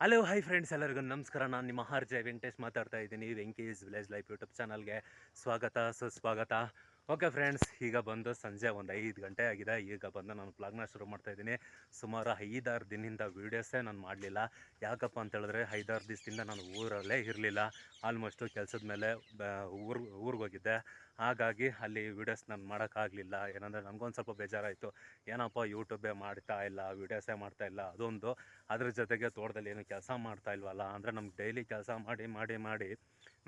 Hello hi friends ಎಲ್ಲರಿಗೂ ನಮಸ್ಕಾರ. ನಾನು ನಿಮ್ಮ ಆರ್ ಜೆ ವೆಂಕಟೇಶ್ ಮಾತಾಡ್ತಾ ಇದ್ದೀನಿ. ವೆಂಕೀಸ್ ವಿಲೇಜ್ ಲೈಫ್ ಯೂಟ್ಯೂಬ್ ಚಾನಲ್ಗೆ ಸ್ವಾಗತ, ಸುಸ್ವಾಗತ. ಓಕೆ ಫ್ರೆಂಡ್ಸ್ ಈಗ ಬಂದು ಸಂಜೆ ಒಂದು ಐದು ಗಂಟೆ ಆಗಿದೆ. ಈಗ ಬಂದು ನಾನು ಬ್ಲಾಗ್ನ ಶುರು ಮಾಡ್ತಾ ಇದ್ದೀನಿ. ಸುಮಾರು ಐದಾರು ದಿನದಿಂದ ವೀಡಿಯೋಸೇ ನಾನು ಮಾಡಲಿಲ್ಲ. ಯಾಕಪ್ಪ ಅಂತ ಹೇಳಿದ್ರೆ ಐದಾರು ದಿವಸದಿಂದ ನಾನು ಊರಲ್ಲೇ ಇರಲಿಲ್ಲ. ಆಲ್ಮೋಸ್ಟು ಕೆಲಸದ ಮೇಲೆ ಊರು, ಊರಿಗೆ ಹೋಗಿದ್ದೆ. ಹಾಗಾಗಿ ಅಲ್ಲಿ ವೀಡಿಯೋಸ್ ನಾನು ಮಾಡೋಕ್ಕಾಗಲಿಲ್ಲ. ಏನಂದರೆ ನನಗೊಂದು ಸ್ವಲ್ಪ ಬೇಜಾರಾಯಿತು. ಏನಪ್ಪ ಯೂಟ್ಯೂಬೇ ಮಾಡ್ತಾ ಇಲ್ಲ ವೀಡಿಯೋಸೇ ಮಾಡ್ತಾ ಇಲ್ಲ, ಅದೊಂದು. ಅದ್ರ ಜೊತೆಗೆ ತೋಟದಲ್ಲಿ ಏನು ಕೆಲಸ ಮಾಡ್ತಾ ಇಲ್ವಲ್ಲ, ಅಂದರೆ ನಮ್ಗೆ ಡೈಲಿ ಕೆಲಸ ಮಾಡಿ ಮಾಡಿ ಮಾಡಿ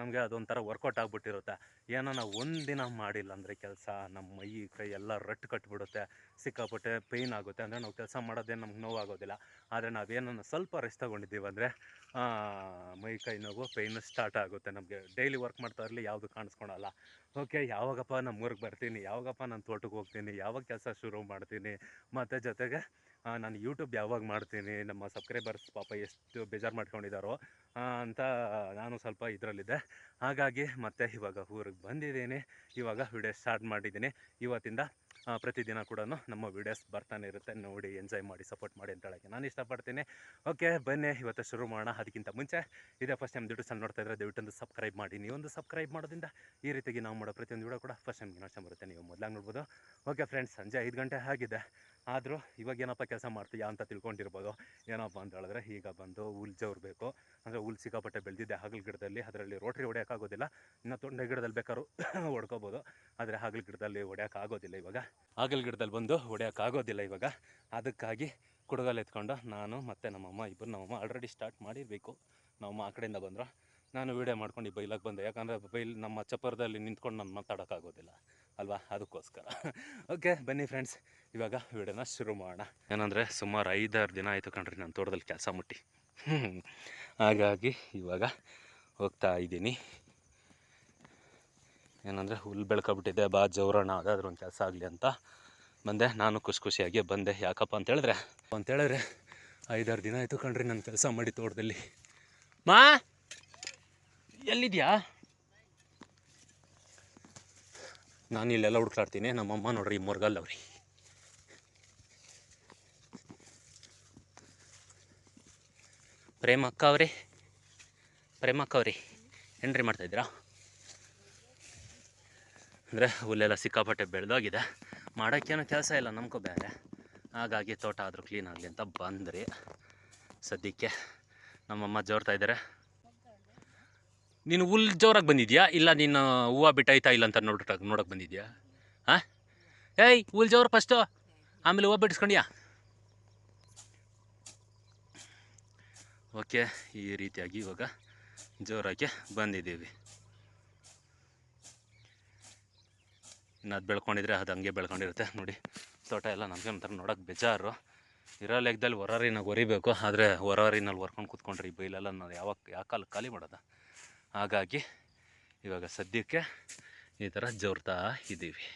ನಮಗೆ ಅದೊಂಥರ ವರ್ಕೌಟ್ ಆಗಿಬಿಟ್ಟಿರುತ್ತೆ. ಏನೋ ನಾವು ಒಂದಿನ ಮಾಡಿಲ್ಲ ಅಂದರೆ ಕೆಲಸ ನಮ್ಮ ಮೈ, ಕೈ ಎಲ್ಲ ರಟ್ಟು ಕಟ್ಟಿಬಿಡುತ್ತೆ ಸಿಕ್ಕಾಪಟ್ಟೆ ಪೇಯ್ನ್ ಆಗುತ್ತೆ. ಅಂದರೆ ನಾವು ಕೆಲಸ ಮಾಡೋದೇನು ನಮ್ಗೆ ನೋವಾಗೋದಿಲ್ಲ. ಆದರೆ ನಾವೇನನ್ನು ಸ್ವಲ್ಪ ರೆಸ್ಟ್ ತೊಗೊಂಡಿದ್ದೀವಿ ಅಂದರೆ ಮೈ, ಕೈ ನೋವು ಪೇಯ್ನ್ ಸ್ಟಾರ್ಟ್ ಆಗುತ್ತೆ ನಮಗೆ. ಡೈಲಿ ವರ್ಕ್ ಮಾಡ್ತಾ ಇರಲಿ, ಯಾವುದು ಕಾಣಿಸ್ಕೊಳಲ್ಲ. ಓಕೆ ಯಾವಾಗಪ್ಪ ನಮ್ಮ ಊರಿಗೆ ಬರ್ತೀನಿ, ಯಾವಾಗಪ್ಪ ನಾನು ತೋಟಕ್ಕೆ ಹೋಗ್ತೀನಿ, ಯಾವಾಗ ಕೆಲಸ ಶುರು ಮಾಡ್ತೀನಿ, ಮತ್ತು ಜೊತೆಗೆ ನಾನು ಯೂಟ್ಯೂಬ್ ಯಾವಾಗ ಮಾಡ್ತೀನಿ, ನಮ್ಮ ಸಬ್ಸ್ಕ್ರೈಬರ್ಸ್ ಪಾಪ ಎಷ್ಟು ಬೇಜಾರು ಮಾಡ್ಕೊಂಡಿದ್ದಾರೋ ಅಂತ ನಾನು ಸ್ವಲ್ಪ ಇದರಲ್ಲಿದ್ದೆ. ಹಾಗಾಗಿ ಮತ್ತೆ ಇವಾಗ ಊರಿಗೆ ಬಂದಿದ್ದೀನಿ, ಇವಾಗ ವಿಡಿಯೋ ಸ್ಟಾರ್ಟ್ ಮಾಡಿದ್ದೀನಿ. ಇವತ್ತಿಂದ ಪ್ರತಿದಿನ ಕೂಡ ನಮ್ಮ ವೀಡಿಯೋಸ್ ಬರ್ತಾನೆ ಇರುತ್ತೆ. ನೋಡಿ ಎಂಜಾಯ್ ಮಾಡಿ ಸಪೋರ್ಟ್ ಮಾಡಿ ಅಂತ ಹೇಳೋಕ್ಕೆ ನಾನು ಇಷ್ಟಪಡ್ತೀನಿ. ಓಕೆ ಬನ್ನಿ, ಇವತ್ತು ಶುರು ಮಾಡೋಣ. ಅದಕ್ಕಿಂತ ಮುಂಚೆ, ಇದೇ ಫಸ್ಟ್ ಟೈಮ್ ದುಡ್ಡು ಸಣ್ಣ ನೋಡ್ತಾ ಇದ್ರೆ ದಯವಿಟ್ಟು ಸಬ್ಸ್ಕ್ರೈಬ್ ಮಾಡಿ. ನೀವೊಂದು ಸಬ್ಸ್ಕ್ರೈಬ್ ಮಾಡೋದ್ರಿಂದ ಈ ರೀತಿಗೆ ನಾವು ಮಾಡೋ ಪ್ರತಿಯೊಂದು ವಿಡಿಯೋ ಕೂಡ ಫಸ್ಟ್ ಟೈಮ್ ನೋಡ್ತಾ ಬರುತ್ತೆ. ನೀವು ಮೊದಲಾಗಿ ನೋಡ್ಬೋದು. ಓಕೆ ಫ್ರೆಂಡ್ಸ್ ಸಂಜೆ ಐದು ಗಂಟೆ ಆಗಿದೆ. ಆದರೂ ಇವಾಗ ಏನಪ್ಪ ಕೆಲಸ ಮಾಡ್ತೀಯ ಅಂತ ತಿಳ್ಕೊಂಡಿರ್ಬೋದು. ಏನಪ್ಪ ಅಂತ ಹೇಳಿದ್ರೆ ಈಗ ಬಂದು ಹುಲ್ ಜವ್ರಬೇಕು ಅಂದರೆ ಹುಲ್ ಸಿಕ್ಕಾಪಟ್ಟೆ ಬೆಳೆದಿದ್ದೆ ಹಾಗಲ್ ಗಿಡದಲ್ಲಿ. ಅದರಲ್ಲಿ ರೋಟ್ರಿ ಹೊಡೆಯೋಕ್ಕಾಗೋದಿಲ್ಲ ಇನ್ನು ತೊಂಡೆ ಗಿಡದಲ್ಲಿ ಬೇಕಾದ್ರು ಹೊಡ್ಕೋಬೋದು. ಆದರೆ ಹಾಗಲ್ ಗಿಡದಲ್ಲಿ ಹೊಡೆಯೋಕ್ಕಾಗೋದಿಲ್ಲ ಇವಾಗ. ಹಾಗಲ್ ಗಿಡದಲ್ಲಿ ಬಂದು ಹೊಡೆಯೋಕ್ಕಾಗೋದಿಲ್ಲ ಇವಾಗ. ಅದಕ್ಕಾಗಿ ಕುಡಗಲ್ ಎತ್ಕೊಂಡು ನಾನು ಮತ್ತು ನಮ್ಮಮ್ಮ ಇಬ್ಬರು ನಮ್ಮಮ್ಮ ಆಲ್ರೆಡಿ ಸ್ಟಾರ್ಟ್ ಮಾಡಿರಬೇಕು. ನಮ್ಮಮ್ಮ ಆ ಕಡೆಯಿಂದ ಬಂದರು. ನಾನು ವೀಡಿಯೋ ಮಾಡ್ಕೊಂಡು ಈ ಬೈಲಾಗೆ ಬಂದೆ. ಯಾಕಂದರೆ ಬೈಲ್ ನಮ್ಮ ಚಪ್ಪರದಲ್ಲಿ ನಿಂತ್ಕೊಂಡು ನಾನು ಮಾತಾಡೋಕ್ಕಾಗೋದಿಲ್ಲ. ಅಲ್ವಾ? ಅದಕ್ಕೋಸ್ಕರ. ಓಕೆ ಬನ್ನಿ ಫ್ರೆಂಡ್ಸ್ ಇವಾಗ ವೀಡಿಯೋನ ಶುರು ಮಾಡೋಣ. ಏನಂದರೆ ಸುಮಾರು ಐದಾರು ದಿನ ಆಯಿತು ಕಣ್ರಿ ನಾನು ತೋಟದಲ್ಲಿ ಕೆಲಸ ಮುಟ್ಟಿ. ಹಾಗಾಗಿ ಇವಾಗ ಹೋಗ್ತಾ ಇದ್ದೀನಿ. ಏನಂದರೆ ಹುಲ್ಲು ಬೆಳ್ಕೊಬಿಟ್ಟಿದೆ, ಬಾ ಜೋರಣ ಅದಾದ್ರೂ ಒಂದು ಕೆಲಸ ಆಗಲಿ ಅಂತ ಬಂದೆ. ನಾನು ಖುಷಿ ಖುಷಿಯಾಗಿ ಬಂದೆ. ಯಾಕಪ್ಪ ಅಂತ ಹೇಳಿದ್ರೆ ಅಂತ ಹೇಳಿದ್ರೆ ಐದಾರು ದಿನ ಆಯಿತು ಕಣ್ರಿ ನಾನು ಕೆಲಸ ಮಾಡಿ ತೋಟದಲ್ಲಿ. ಮಾ! ಎಲ್ಲಿದ್ಯಾ? ನಾನು ಇಲ್ಲೆಲ್ಲ ಹುಡ್ಕಾಡ್ತೀನಿ ನಮ್ಮಮ್ಮ ನೋಡ್ರಿ ಮೊರ್ಗಲ್ ಅವ್ರಿ. ಪ್ರೇಮಕ್ಕ ಅವ್ರಿ. ಪ್ರೇಮಕ್ಕ ಅವ್ರಿ ಏನ್ರಿ ಮಾಡ್ತಾಯಿದ್ದೀರಾ ಅಂದರೆ ಹುಲ್ಲೆಲ್ಲ ಸಿಕ್ಕಾಪಟ್ಟೆ ಬೆಳೆದೋಗಿದೆ. ಮಾಡೋಕ್ಕೇನು ಕೆಲಸ ಇಲ್ಲ ನಮ್ಕೋ ಬೇರೆ. ಹಾಗಾಗಿ ತೋಟ ಆದರೂ ಕ್ಲೀನ್ ಆಗಲಿ ಅಂತ ಬಂದ್ರಿ. ಸದ್ಯಕ್ಕೆ ನಮ್ಮಮ್ಮ ಜೋರ್ತಾ ಇದ್ದಾರೆ. ನೀನು ಹುಲ್ ಜೋರಾಗಿ ಬಂದಿದ್ಯಾ? ಇಲ್ಲ ನೀನು ಹೂವು ಬಿಟ್ಟೈತಾ ಇಲ್ಲ ಅಂತ ನೋಡ್ರ ನೋಡೋಕೆ ಬಂದಿದ್ಯಾ? ಹಾಂ? ಏಯ್ ಹುಲ್ ಜೋರು ಫಸ್ಟು ಆಮೇಲೆ ಹೂವು ಬಿಡಿಸ್ಕೊಂಡ್ಯಾ? ಓಕೆ, ಈ ರೀತಿಯಾಗಿ ಇವಾಗ ಜೋರಾಗಿ ಬಂದಿದ್ದೀವಿ. ಇನ್ನು ಅದು ಬೆಳ್ಕೊಂಡಿದ್ರೆ ಅದು ಹಂಗೆ ಬೆಳ್ಕೊಂಡಿರುತ್ತೆ. ನೋಡಿ, ತೋಟ ಎಲ್ಲ ನಮಗೆ ಒಂಥರ ನೋಡೋಕೆ ಬೇಜಾರು. ಇರೋ ಲೆಕ್ಕದಲ್ಲಿ ಹೊರಾರಿನಾಗ ಹೊರಿಬೇಕು ಆದರೆ ಹೊರಾರಿನಲ್ಲಿ ಹೊರ್ಕೊಂಡು ಕೂತ್ಕೊಂಡ್ರಿ ಬೈಲೆಲ್ಲ ನಾವು ಯಾವಾಗ ಯಾಕಾಲ ಖಾಲಿ ಮಾಡೋದ? ಹಾಗಾಗಿ ಇವಾಗ ಸದ್ಯಕ್ಕೆ ಈ ಥರ ಜೋರ್ತಾ ಇದ್ದೀವಿ.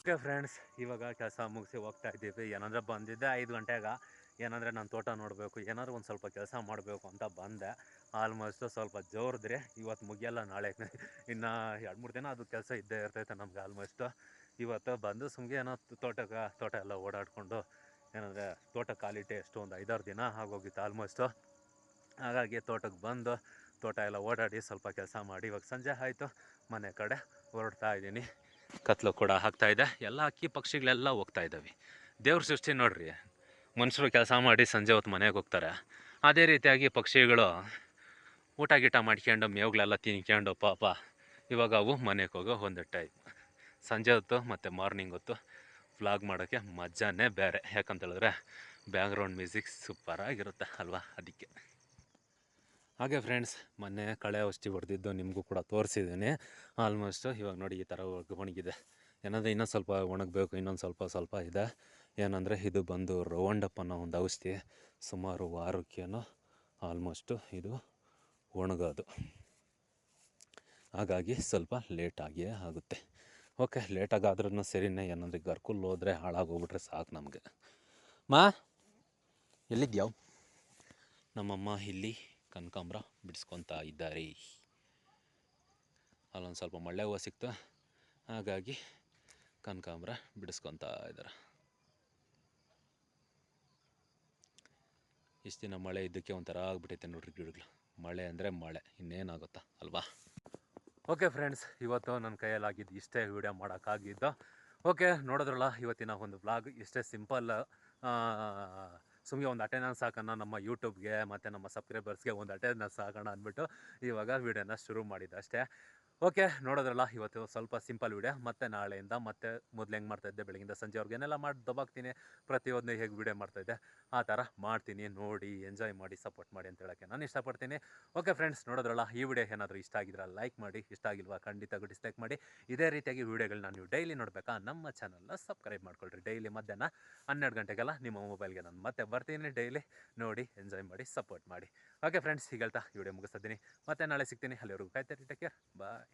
ಓಕೆ ಫ್ರೆಂಡ್ಸ್ ಇವಾಗ ಕೆಲಸ ಮುಗಿಸಿ ಹೋಗ್ತಾ ಇದ್ದೀವಿ. ಏನಂದ್ರೆ ಬಂದಿದ್ದೆ ಐದು ಗಂಟೆಗೆ, ಏನಂದರೆ ನಾನು ತೋಟ ನೋಡಬೇಕು, ಏನಾದರೂ ಒಂದು ಸ್ವಲ್ಪ ಕೆಲಸ ಮಾಡಬೇಕು ಅಂತ ಬಂದೆ. ಆಲ್ಮೋಸ್ಟು ಸ್ವಲ್ಪ ಜೋರಿದ್ರೆ ಇವತ್ತು ಮುಗಿಯಲ್ಲ ನಾಳೆ. ಇನ್ನು ಎರಡು ಮೂರು ದಿನ ಅದು ಕೆಲಸ ಇದ್ದೇ ಇರ್ತೈತೆ ನಮ್ಗೆ ಆಲ್ಮೋಸ್ಟು ಇವತ್ತು ಬಂದು ಸುಮ್ಗೆ ಏನೋ ತೋಟಕ್ಕೆ ತೋಟ ಎಲ್ಲ ಓಡಾಡಿಕೊಂಡು, ಏನಂದರೆ ತೋಟ ಕ್ವಾಲಿಟಿ ಎಷ್ಟು ಒಂದು ಐದಾರು ದಿನ ಆಗೋಗಿತ್ತು ಆಲ್ಮೋಸ್ಟು ಹಾಗಾಗಿ ತೋಟಕ್ಕೆ ಬಂದು ತೋಟ ಎಲ್ಲ ಓಡಾಡಿ ಸ್ವಲ್ಪ ಕೆಲಸ ಮಾಡಿ ಇವಾಗ ಸಂಜೆ ಆಯಿತು, ಮನೆ ಕಡೆ ಹೊರಡ್ತಾ ಇದ್ದೀನಿ. ಕತ್ಲು ಕೂಡ ಹಾಕ್ತಾ ಇದೆ. ಎಲ್ಲ ಅಕ್ಕಿ ಪಕ್ಷಿಗಳೆಲ್ಲ ಹೋಗ್ತಾ ಇದ್ದಾವೆ. ದೇವ್ರ ಸೃಷ್ಟಿ ನೋಡ್ರಿ, ಮನುಷ್ಯರು ಕೆಲಸ ಮಾಡಿ ಸಂಜೆ ಹೊತ್ತು ಮನೆಗೆ ಹೋಗ್ತಾರೆ. ಅದೇ ರೀತಿಯಾಗಿ ಪಕ್ಷಿಗಳು ಊಟ ಗೀಟ ಮಾಡ್ಕೊಂಡು ಮೇವುಗಳೆಲ್ಲ ತಿನ್ಕೊಂಡು ಪಾಪ ಇವಾಗ ಅವು ಮನೆಗೆ ಹೋಗೋ ಒಂದು ಟೈಮ್ ಸಂಜೆ ಹೊತ್ತು ಮತ್ತು ಮಾರ್ನಿಂಗ್ ಹೊತ್ತು ಫ್ಲಾಗ್ ಮಾಡೋಕ್ಕೆ ಮಜಾನೇ ಬೇರೆ. ಯಾಕಂತೇಳಿದ್ರೆ ಬ್ಯಾಕ್ಗ್ರೌಂಡ್ ಮ್ಯೂಸಿಕ್ ಸೂಪರಾಗಿರುತ್ತೆ ಅಲ್ವಾ ಅದಕ್ಕೆ. ಹಾಗೆ ಫ್ರೆಂಡ್ಸ್ ಮೊನ್ನೆ ಕಳೆ ಔಷಧಿ ಹೊಡೆದಿದ್ದು ನಿಮಗೂ ಕೂಡ ತೋರಿಸಿದ್ದೀನಿ. ಆಲ್ಮೋಸ್ಟು ಇವಾಗ ನೋಡಿ ಈ ಥರ ಒಣಗ್- ಒಣಗಿದೆ. ಏನಂದರೆ ಇನ್ನೊಂದು ಸ್ವಲ್ಪ ಒಣಗಬೇಕು, ಇನ್ನೊಂದು ಸ್ವಲ್ಪ ಸ್ವಲ್ಪ ಇದೆ. ಏನಂದರೆ ಇದು ಬಂದು ರೌಂಡಪ್ ಅನ್ನೋ ಒಂದು ಔಷಧಿ. ಸುಮಾರು ವಾರಕ್ಕೇನೋ ಆಲ್ಮೋಸ್ಟು ಇದು ಒಣಗೋದು. ಹಾಗಾಗಿ ಸ್ವಲ್ಪ ಲೇಟಾಗಿಯೇ ಆಗುತ್ತೆ. ಓಕೆ ಲೇಟಾಗಾದ್ರೂ ಸರಿನೇ, ಏನಂದರೆ ಗರ್ಕುಲ್ ಹೋದರೆ ಹಾಳಾಗೋಗ್ಬಿಟ್ರೆ ಸಾಕು ನಮಗೆ. ಮಾ ಎಲ್ಲಿದ್ಯಾವ ನಮ್ಮಮ್ಮ ಇಲ್ಲಿ ಕನಕಾಂಬ್ರ ಬಿಡಿಸ್ಕೊತಾ ಇದ್ದಾರೆ. ಅಲ್ಲೊಂದು ಸ್ವಲ್ಪ ಮಳೆ ಹೂವು ಸಿಕ್ತು. ಹಾಗಾಗಿ ಕನಕಾಂಬ್ರ ಬಿಡಿಸ್ಕೊತಾ ಇದ್ದಾರೆ. ಇಷ್ಟು ದಿನ ಮಳೆ ಇದ್ದಕ್ಕೆ ಒಂಥರ ಆಗ್ಬಿಟ್ಟೈತೆ ನೋಡ್ರಿ ಗಿಡಗಳು. ಮಳೆ ಅಂದರೆ ಮಳೆ, ಇನ್ನೇನಾಗುತ್ತಾ ಅಲ್ವಾ? ಓಕೆ ಫ್ರೆಂಡ್ಸ್ ಇವತ್ತು ನನ್ನ ಕೈಯಲ್ಲಿ ಆಗಿದ್ದು ಇಷ್ಟೇ ವಿಡಿಯೋ ಮಾಡೋಕ್ಕಾಗಿದ್ದು. ಓಕೆ ನೋಡಿದ್ರಲ್ಲ, ಇವತ್ತಿನ ಒಂದು ಬ್ಲಾಗ್ ಇಷ್ಟೇ ಸಿಂಪಲ್ ಸುಮ್ಮನೆ ಒಂದು ಅಟೆಂಡೆನ್ಸ್ ಹಾಕೋಣ, ನಮ್ಮ ಯೂಟ್ಯೂಬ್ಗೆ ಮತ್ತು ನಮ್ಮ ಸಬ್ಸ್ಕ್ರೈಬರ್ಸ್ಗೆ ಒಂದು ಅಟೆಂಡೆನ್ಸ್ ಹಾಕೋಣ ಅಂದ್ಬಿಟ್ಟು ಇವಾಗ ವೀಡಿಯೋನ ಶುರು ಮಾಡಿದ್ದು ಅಷ್ಟೇ. ಓಕೆ, ನೋಡೋದ್ರಲ್ಲ, ಇವತ್ತು ಸ್ವಲ್ಪ ಸಿಂಪಲ್ ವಿಡಿಯೋ. ಮತ್ತೆ ನಾಳೆಯಿಂದ ಮತ್ತೆ ಮೊದಲು ಹೆಂಗೆ ಮಾಡ್ತಾಯಿದ್ದೆ ಬೆಳಗಿಂದ ಸಂಜೆವರೆಗೆ ಏನೆಲ್ಲ ಮಾಡಿ ದಬಾಕ್ತೀನಿ. ಪ್ರತಿಯೊಂದು ಹೇಗೆ ವಿಡಿಯೋ ಮಾಡ್ತಾಯಿದ್ದೆ ಆ ಥರ ಮಾಡ್ತೀನಿ. ನೋಡಿ, ಎಂಜಾಯ್ ಮಾಡಿ, ಸಪೋರ್ಟ್ ಮಾಡಿ ಅಂತ ಹೇಳೋಕ್ಕೆ ನಾನು ಇಷ್ಟಪಡ್ತೀನಿ. ಓಕೆ, ಫ್ರೆಂಡ್ಸ್, ನೋಡೋದ್ರಲ್ಲ, ಈ ವಿಡಿಯೋ ಏನಾದರೂ ಇಷ್ಟ ಆಗಿದ್ರೆ, ಲೈಕ್ ಮಾಡಿ. ಇಷ್ಟ ಆಗಿಲ್ವಾ, ಖಂಡಿತ ಡಿಸ್ಲೈಕ್ ಮಾಡಿ. ಇದೇ ರೀತಿಯಾಗಿ ವೀಡಿಯೋಗಳನ್ನ ನೀವು ಡೈಲಿ ನೋಡಬೇಕಾ, ನಮ್ಮ ಚಾನಲ್ನ ಸಬ್ಸ್ಕ್ರೈಬ್ ಮಾಡ್ಕೊಳ್ರಿ. ಡೈಲಿ ಮಧ್ಯಾಹ್ನ ಹನ್ನೆರಡು ಗಂಟೆಗೆಲ್ಲ ನಿಮ್ಮ ಮೊಬೈಲ್ಗೆ ನಾನು ಮತ್ತೆ ಬರ್ತೀನಿ ಡೈಲಿ. ನೋಡಿ, ಎಂಜಾಯ್ ಮಾಡಿ, ಸಪೋರ್ಟ್ ಮಾಡಿ. ಓಕೆ, ಫ್ರೆಂಡ್ಸ್ ಹೀಗಲ್ತಾ ವಿಡಿಯೋ ಮುಗಿಸ್ತಿದ್ದೀನಿ ಮತ್ತೆ ನಾಳೆ ಸಿಗ್ತೀನಿ. ಅಲ್ಲಿವರೆಗೂ ಕಾಯ್ತಾ ಟೇಕ್ ಕೇರ್. ಬಾಯ್.